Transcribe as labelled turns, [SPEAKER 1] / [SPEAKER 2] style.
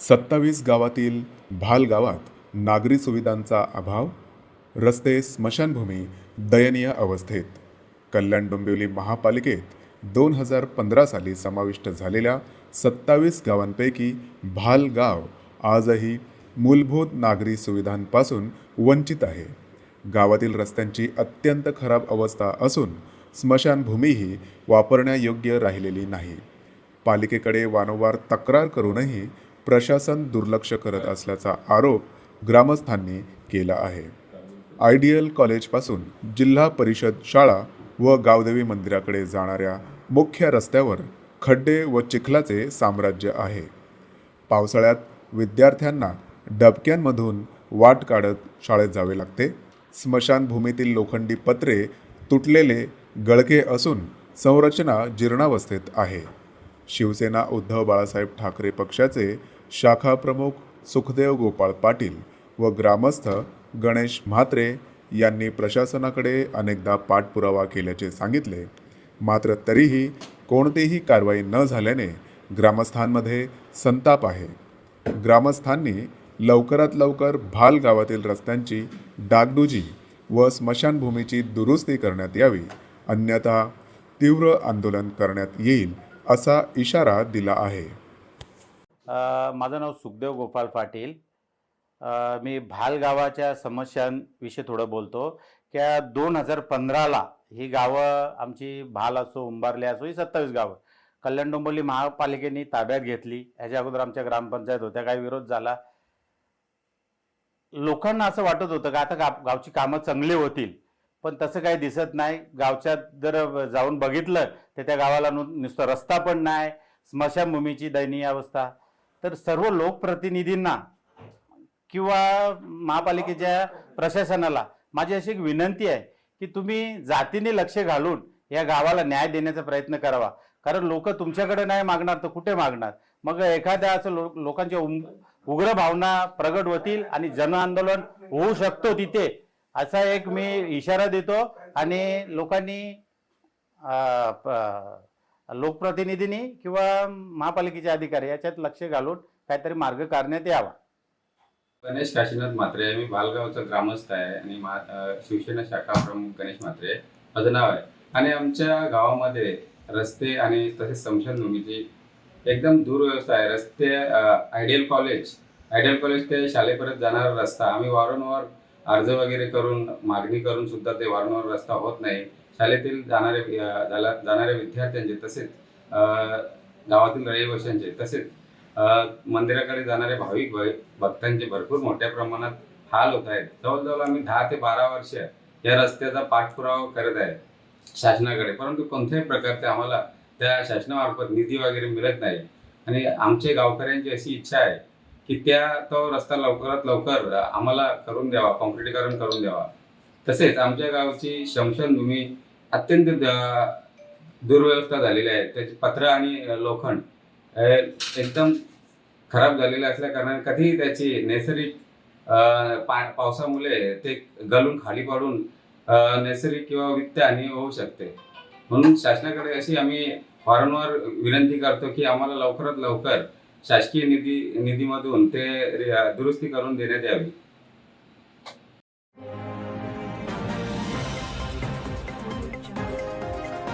[SPEAKER 1] सत्तावीस गावातील भाल गावात नागरी सुविधांचा अभाव रस्ते स्मशानभूमी दयनीय अवस्थेत. कल्याण डोंबिवली महापालिकेत दोन हजार पंधरा साली समाविष्ट झालेल्या सत्तावीस गावांपैकी भाल गाव आजही मूलभूत नागरी सुविधांपासून वंचित आहे. गावातील रस्त्यांची अत्यंत खराब अवस्था असून स्मशानभूमीही वापरण्यायोग्य राहिलेली नाही. पालिकेकडे वारंवार तक्रार करूनही प्रशासन दुर्लक्ष करत असल्याचा आरोप ग्रामस्थांनी केला आहे. आयडियल कॉलेजपासून जिल्हा परिषद शाळा व गावदेवी मंदिराकडे जाणाऱ्या मुख्य रस्त्यावर खड्डे व चिखलाचे साम्राज्य आहे. पावसाळ्यात विद्यार्थ्यांना डबक्यांमधून वाट काढत शाळेत जावे लागते. स्मशानभूमीतील लोखंडी पत्रे तुटलेले गळके असून संरचना जीर्णावस्थेत आहे. शिवसेना उद्धव बाळासाहेब ठाकरे पक्षाचे शाखा प्रमुख सुखदेव गोपाळ पाटील व ग्रामस्थ गणेश म्हात्रे यांनी प्रशासनाकडे अनेकदा पाठपुरावा केल्याचे सांगितले. मात्र तरीही कोणतीही कारवाई न झाल्याने ग्रामस्थांमध्ये संताप आहे. ग्रामस्थांनी लवकरात लवकर भाल गावातील रस्त्यांची डागडुजी व स्मशानभूमीची दुरुस्ती करण्यात यावी. अन्यथा तीव्र आंदोलन करण्यात येईल असा इशारा दिला आहे.
[SPEAKER 2] माझं नाव सुखदेव गोपाल पाटील. मी भाल गावाच्या समस्यांविषयी थोडं बोलतो. की दोन हजार पंधराला ही गावं आमची भाल असो उंबारले असो ही सत्तावीस गावं. कल्याण डोंबिवली महापालिकेने ताब्यात घेतली. ह्याच्या अगोदर आमच्या ग्रामपंचायत होत्या. काही विरोध झाला. लोकांना असं वाटत होतं का आता गाव गावची कामं चांगली होतील. पण तसं काही दिसत नाही. गावच्यात जर जाऊन बघितलं तर त्या गावाला नु नुसतं रस्ता पण नाही. स्मशानभूमीची दयनीय अवस्था. तर सर्व लोकप्रतिनिधींना किंवा महापालिकेच्या प्रशासनाला माझी अशी एक विनंती आहे की तुम्ही जातीने लक्ष घालून या गावाला न्याय देण्याचा प्रयत्न करावा. कारण लोक तुमच्याकडे नाही मागणार तर कुठे मागणार? मग एखाद्या असं लो लोकांच्या उम- उग्र भावना प्रगट होतील आणि जन आंदोलन होऊ शकतो तिथे असा एक मी इशारा देतो. आणि लोकांनी लोकप्रतिनिधींनी किंवा महापालिकेचे अधिकारी याच्यात लक्ष घालून काहीतरी मार्ग काढण्यात यावा.
[SPEAKER 3] गणेश काशीनाथ म्हात्रे मी बालगावचा ग्रामस्थ आहे आणि शिवसेना शाखा प्रमुख गणेश म्हात्रे माझं नाव आहे. आणि आमच्या गावामध्ये रस्ते आणि तसेच स्मशानभूमीची एकदम दुर्व्यवस्था आहे. रस्ते आयडियल कॉलेज आयडियल कॉलेज ते शाळेपर्यंत जाणारा रस्ता. आम्ही वारंवार अर्ज वगैरे करून मागणी करून सुद्धा ते वारंवार रस्ता होत नाही. शाळेतील जाणाऱ्या जाणाऱ्या विद्यार्थ्यांचे तसेच गावातील रहिवाशांचे तसेच मंदिराकडे जाणारे भाविक भक्तांचे भरपूर मोठ्या प्रमाणात हाल होत आहेत. जवळजवळ आम्ही दहा ते बारा वर्ष या रस्त्याचा पाठपुरावा करत आहे शासनाकडे. परंतु कोणत्याही प्रकारचे आम्हाला त्या शासनामार्फत निधी वगैरे मिळत नाही. आणि आमचे गावकऱ्यांची अशी इच्छा आहे की त्या तो रस्ता लवकरात लवकर आम्हाला करून द्यावा कॉन्क्रिटीकरण करून द्यावा. तसेच आमच्या गावची शमशानभूमी अत्यंत दुर्व्यवस्था झालेली आहे. त्याची पत्र आणि लोखंड एकदम खराब झालेलं असल्या कारणाने कधीही त्याची नैसर्गिक पा- पावसामुळे ते गलून खाली पडून नैसर्गिक किंवा वित्त हानी होऊ शकते. म्हणून शासनाकडे अशी आम्ही वारंवार विनंती करतो की आम्हाला लवकरात लवकर शासकीय निधी निधीमधून ते दुरुस्ती करून देण्यात यावी.